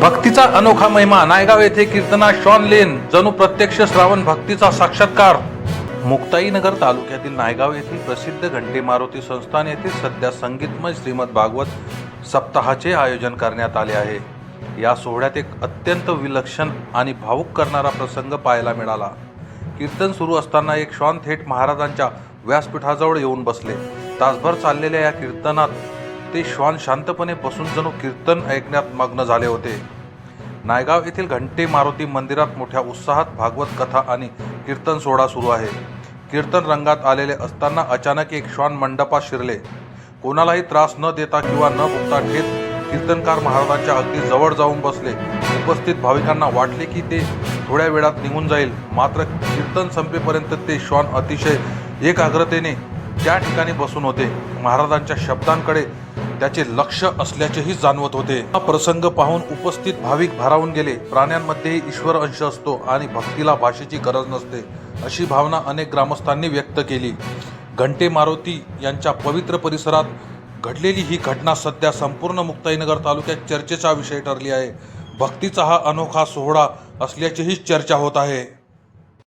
भक्तीचा अनोखा महिमा. नायगाव येथे कीर्तना शॉन लेन जणू प्रत्यक्ष श्रावण भक्तीचा साक्षात्कार. मुक्ताईनगर तालुक्यातील नायगाव येथील प्रसिद्ध घंटे मारुती संस्थान येथे सध्या संगीतमय श्रीमद भागवत सप्ताहाचे आयोजन करण्यात आले आहे. या सोहळ्यात एक अत्यंत विलक्षण आणि भावुक करणारा प्रसंग पाहायला मिळाला. कीर्तन सुरू असताना एक श्वान थेट महाराजांच्या व्यासपीठाजवळ येऊन बसले. तासभर चाललेल्या या कीर्तनात ते श्वान शांतपणे बसून जणू कीर्तन ऐकण्यात मग्न झाले होते. नायगाव येथील घंटे मारुती मंदिरात मोठ्या उत्साहात भागवत कथा आणि कीर्तन सोहळा सुरू आहे. कीर्तन रंगात आलेले असताना अचानक एक श्वान मंडपात शिरले. कोणालाही त्रास न देता किंवा न भुकता घेत कीर्तनकार महाराजांच्या अगदी जवळ जाऊन बसले. उपस्थित भाविकांना वाटले की ते थोड्या वेळात निघून जाईल. मात्र कीर्तन संपेपर्यंत ते श्वान अतिशय एकाग्रतेने त्या ठिकाणी बसून होते. महाराजांच्या शब्दांकडे त्याचे लक्ष असल्याचेही जाणवत होते. हा प्रसंग पाहून उपस्थित भाविक भारावून गेले. प्राण्यांमध्येही ईश्वर अंश असतो आणि भक्तीला भाषेची गरज नसते अशी भावना अनेक ग्रामस्थांनी व्यक्त केली. घंटे मारुती यांच्या पवित्र परिसरात घडलेली ही घटना सध्या संपूर्ण मुक्ताईनगर तालुक्यात चर्चेचा विषय ठरली आहे. भक्तीचा हा अनोखा सोहळा असल्याचीही चर्चा होत आहे.